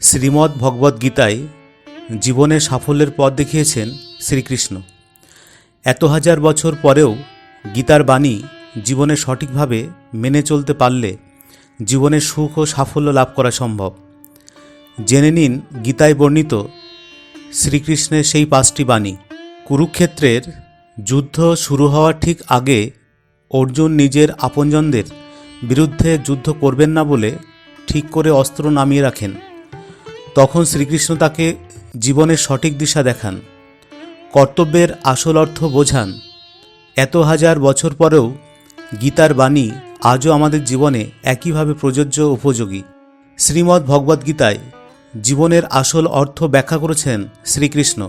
শ্রীমদ্ ভগবদ্ গীতায় জীবনের সাফল্যের পথ দেখিয়েছেন শ্রীকৃষ্ণ। এত হাজার বছর পরেও গীতার বাণী জীবনে সঠিকভাবে মেনে চলতে পারলে জীবনে সুখ ও সাফল্য লাভ করা সম্ভব। জেনে নিন গীতায় বর্ণিত শ্রীকৃষ্ণের সেই পাঁচটি বাণী। কুরুক্ষেত্রের যুদ্ধ শুরু হওয়ার ঠিক আগে অর্জুন নিজের আপনজনদের বিরুদ্ধে যুদ্ধ করবেন না বলে ঠিক করে অস্ত্র নামিয়ে রাখেন। তখন শ্রীকৃষ্ণ তাকে জীবনের সঠিক দিশা দেখান, কর্তব্যের আসল অর্থ বোঝান। এত হাজার বছর পরেও গীতার বাণী আজও আমাদের জীবনে একইভাবে প্রযোজ্য উপযোগী। শ্রীমদ্ ভগবদ্গীতায় জীবনের আসল অর্থ ব্যাখ্যা করেছেন শ্রীকৃষ্ণ।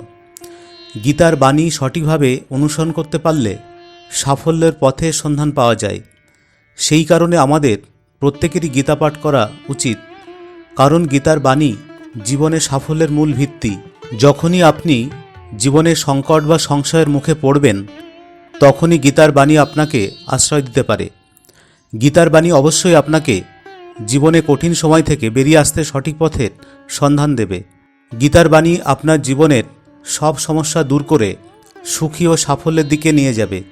গীতার বাণী সঠিকভাবে অনুসরণ করতে পারলে সাফল্যের পথে সন্ধান পাওয়া যায়। সেই কারণে আমাদের প্রত্যেকেরই গীতা পাঠ করা উচিত। কারণ গীতার বাণী জীবনে সাফল্যের মূল ভিত্তি। যখনই আপনি জীবনে সংকট বা সংশয়ের মুখে পড়বেন, তখনই গীতার বাণী আপনাকে আশ্রয় দিতে পারে। গীতার বাণী অবশ্যই আপনাকে জীবনে কঠিন সময় থেকে বেরিয়ে আসতে সঠিক পথের সন্ধান দেবে। গীতার বাণী আপনার জীবনের সব সমস্যা দূর করে সুখী ও সাফল্যের দিকে নিয়ে যাবে।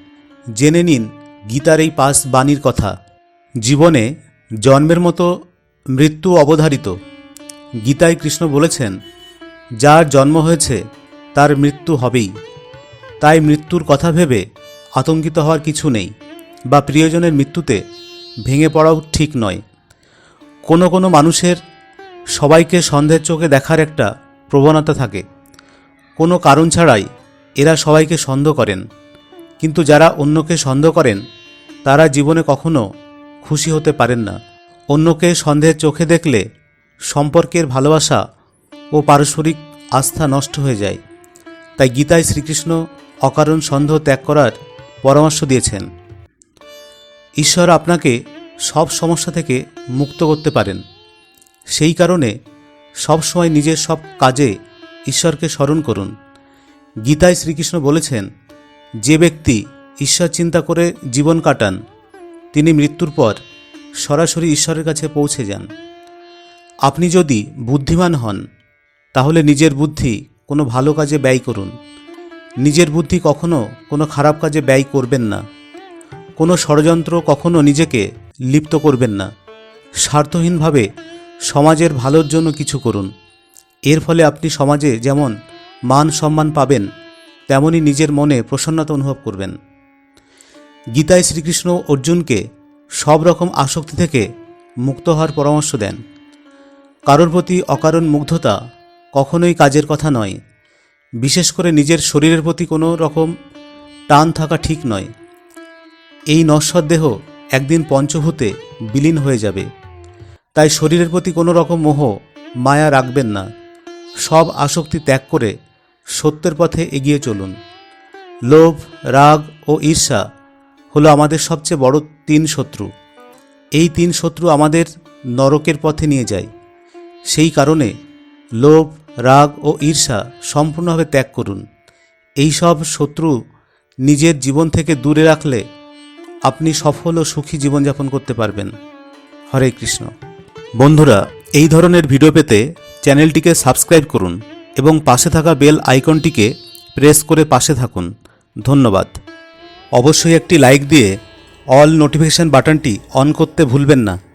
জেনে নিন গীতার এই পাঁচ বাণীর কথা। জীবনে জন্মের মতো মৃত্যু অবধারিত। গীতায় কৃষ্ণ বলেছেন, যার জন্ম হয়েছে, তার মৃত্যু হবেই। তাই মৃত্যুর কথা ভেবে আতঙ্কিত হওয়ার কিছু নেই বা প্রিয়জনের মৃত্যুতে ভেঙে পড়াও ঠিক নয়। কোনো কোনো মানুষের সবাইকে সন্দেহের চোখে দেখার একটা প্রবণতা থাকে। কোনো কারণ ছাড়াই এরা সবাইকে সন্দেহ করেন। কিন্তু যারা অন্যকে সন্দেহ করেন, তারা জীবনে কখনো খুশি হতে পারেন না। অন্যকে সন্দেহের চোখে দেখলে সম্পর্কের ভালোবাসা ও পারস্পরিক আস্থা নষ্ট হয়ে যায়। তাই গীতায় শ্রীকৃষ্ণ অকারণ সন্দেহ ত্যাগ করার পরামর্শ দিয়েছেন। ঈশ্বর আপনাকে সব সমস্যা থেকে মুক্ত করতে পারেন। সেই কারণে সবসময় নিজের সব কাজে ঈশ্বরকে স্মরণ করুন। গীতায় শ্রীকৃষ্ণ বলেছেন, যে ব্যক্তি ঈশ্বর চিন্তা করে জীবন কাটান, তিনি মৃত্যুর পর সরাসরি ঈশ্বরের কাছে পৌঁছে যান। আপনি যদি বুদ্ধিমান হন, তাহলে নিজের বুদ্ধি কোনো ভালো কাজে ব্যয় করুন। নিজের বুদ্ধি কখনো কোনো খারাপ কাজে ব্যয় করবেন না। কোনো ষড়যন্ত্র কখনো নিজেকে লিপ্ত করবেন না। স্বার্থহীনভাবে সমাজের ভালোর জন্য কিছু করুন। এর ফলে আপনি সমাজে যেমন মান সম্মান পাবেন, তেমনি নিজের মনে প্রসন্নতা অনুভব করবেন। গীতায় শ্রীকৃষ্ণ অর্জুনকে সব রকম আসক্তি থেকে মুক্ত হওয়ার পরামর্শ দেন। কারোর প্রতি অকারণ মুগ্ধতা কখনোই কাজের কথা নয়। বিশেষ করে নিজের শরীরের প্রতি কোনো রকম টান থাকা ঠিক নয়। এই নশ্বর দেহ একদিন পঞ্চভূতে বিলীন হয়ে যাবে। তাই শরীরের প্রতি কোনো রকম মোহ, মায়া রাখবেন না। সব আসক্তি ত্যাগ করে সত্যের পথে এগিয়ে চলুন। লোভ, রাগ ও ঈর্ষা হলো আমাদের সবচেয়ে বড় তিন শত্রু। এই তিন শত্রু আমাদের নরকের পথে নিয়ে যায়। সেই কারণে লোভ, রাগ ও ঈর্ষা সম্পূর্ণভাবে ত্যাগ করুন। এই সব শত্রু নিজের জীবন থেকে দূরে রাখলে আপনি সফল ও সুখী জীবনযাপন করতে পারবেন। হরে কৃষ্ণ। বন্ধুরা, এই ধরনের ভিডিও পেতে চ্যানেলটিকে সাবস্ক্রাইব করুন এবং পাশে থাকা বেল আইকনটিকে প্রেস করে পাশে থাকুন। ধন্যবাদ। অবশ্যই একটি লাইক দিয়ে অল নোটিফিকেশান বাটনটি অন করতে ভুলবেন না।